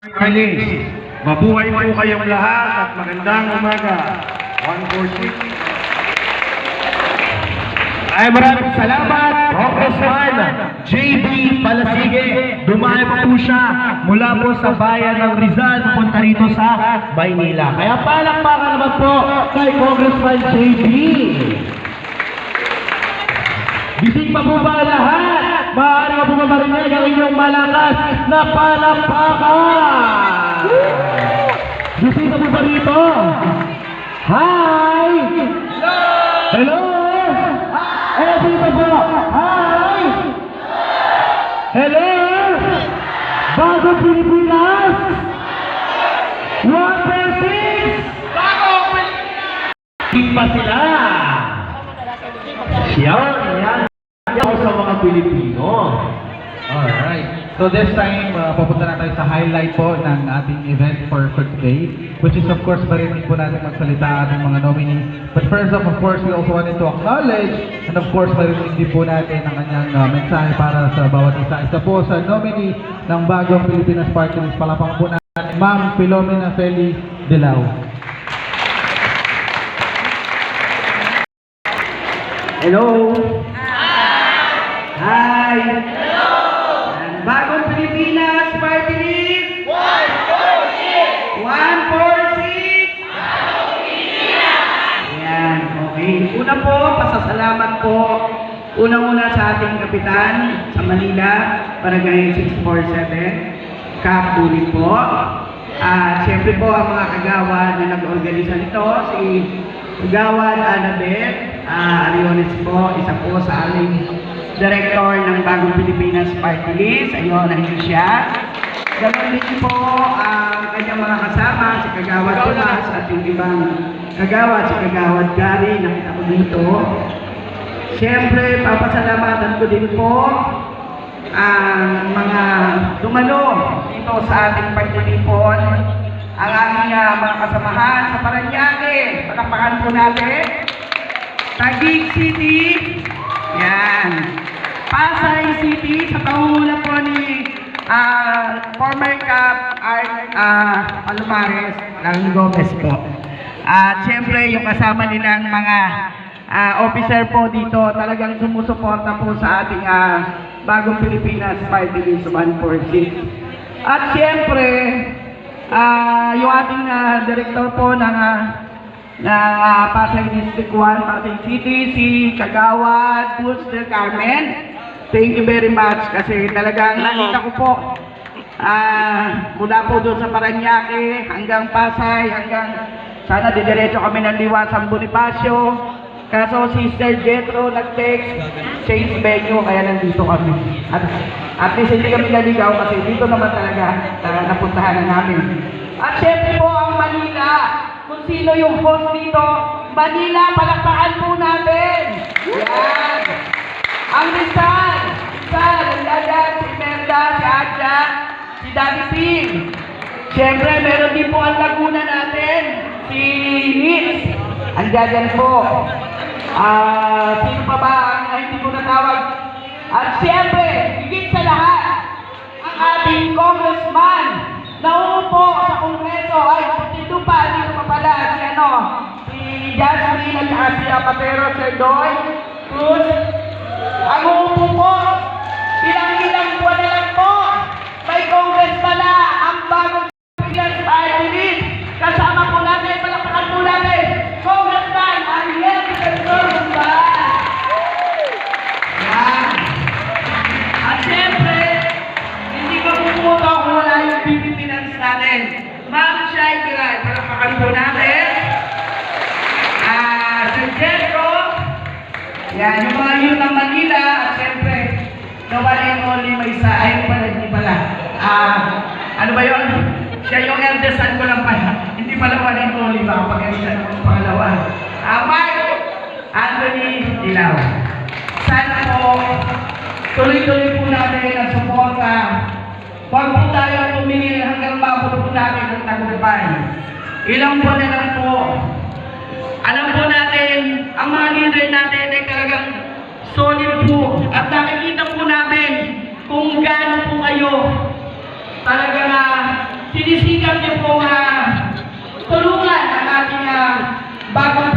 Alis. Mabuhay po kayong lahat at magandang umaga. 146. Ay maraming salamat, Congressman JB Palasige. Dumayo po siya mula po sa bayan ng Rizal papunta rito sa Maynila. Kaya palakpakan naman po kay Congressman JB. Bising pa po ba lahat? Maaari ka po ba marinig ang inyong malakas na palakpakan? Bising pa po ba rito? Hi! Hello! Eh, dito po! Hi! Hello! Bago Pilipinas! One six! Bago Pilipinas! pa sila! Yan sa mga Pilipino. Alright. So this time, uh, pupunta na tayo sa highlight po ng ating event for, for today, which is of course marinig po natin magsalita ating mga nominee. But first of, of course, we also wanted to acknowledge and of course marinig din po natin ang kanyang uh, mensahe para sa bawat isa. Isa po sa nominee ng bagong Pilipinas Party List. Palapang po natin, Ma'am Filomena Feli Dilao. Hello! Hi! Hello! Bagong Pilipinas Party List! 146! 146! Ayan, okay. Una po, pasasalamat po. Unang-una sa ating kapitan sa Manila, Barangay 647, Cap Ulit po. At siyempre po ang mga kagawad na nag-organisa nito, si Kagawad Annabeth uh, Ariones po, isa po sa aming director ng Bagong Pilipinas Party List. Ayun, nandiyo siya. Ganon din po ang kanyang mga kasama, si Kagawad Tomas at yung ibang kagawad, si Kagawad Gary, nakita ko dito. Siyempre, papasalamatan ko din po ang mga dumalo dito sa ating pagtitipon. Ang aming ah, mga kasamahan sa Paranaque. Palakpakan po natin. Taguig City. Yan. Pasay City sa pangunguna po ni ah, former Cap Art uh, Palomares ng Gomez po. At siyempre yung kasama nilang mga ah, officer po dito talagang sumusuporta po sa ating ah, bagong Pilipinas Party List 146. At siyempre, ah, yung ating ah, director po ng ah, na uh, Pasay District 1, Pasay City, si Kagawad Buster Carmen. Thank you very much kasi talagang nakita ko po ah mula po doon sa Paranaque hanggang Pasay, hanggang sana didiretso kami ng Liwasang Bonifacio. Kaso si Sister Jetro nag-text, change venue, kaya nandito kami. At, at least hindi kami naligaw kasi dito naman talaga uh, napuntahan na namin. At syempre po ang Manila, kung sino yung host dito, Manila, palakpakan po natin! Yan! Ang Rizal, Siyempre, meron din po ang Laguna natin, si Nitz. Andiyan yan po. Ah, sino pa ba ang hindi ko natawag? At siyempre, higit sa lahat, ang ating congressman na umupo sa kongreso ay dito pa, dito pa pala si ano, si Jasmine at si Apatero Serdoy Cruz. Ang umupo palakpakan po natin. Ah, Sir Jericho, yan, yung mga yun ng Manila, at siyempre, the one and only may sa, ay pala, hindi pala. Ah, ano ba yun? Siya yung eldest son ko lang pala. Hindi pala one and only, baka pag-eldest ko pangalawa. Ah, Mark Anthony Dilaw. Sana po, tuloy-tuloy po natin ang suporta. Huwag po tayo tumingin hanggang mabot po natin ang tagumpay. Ilang buwan na lang po. Alam po natin, ang mga leader natin ay talagang solid po. At nakikita po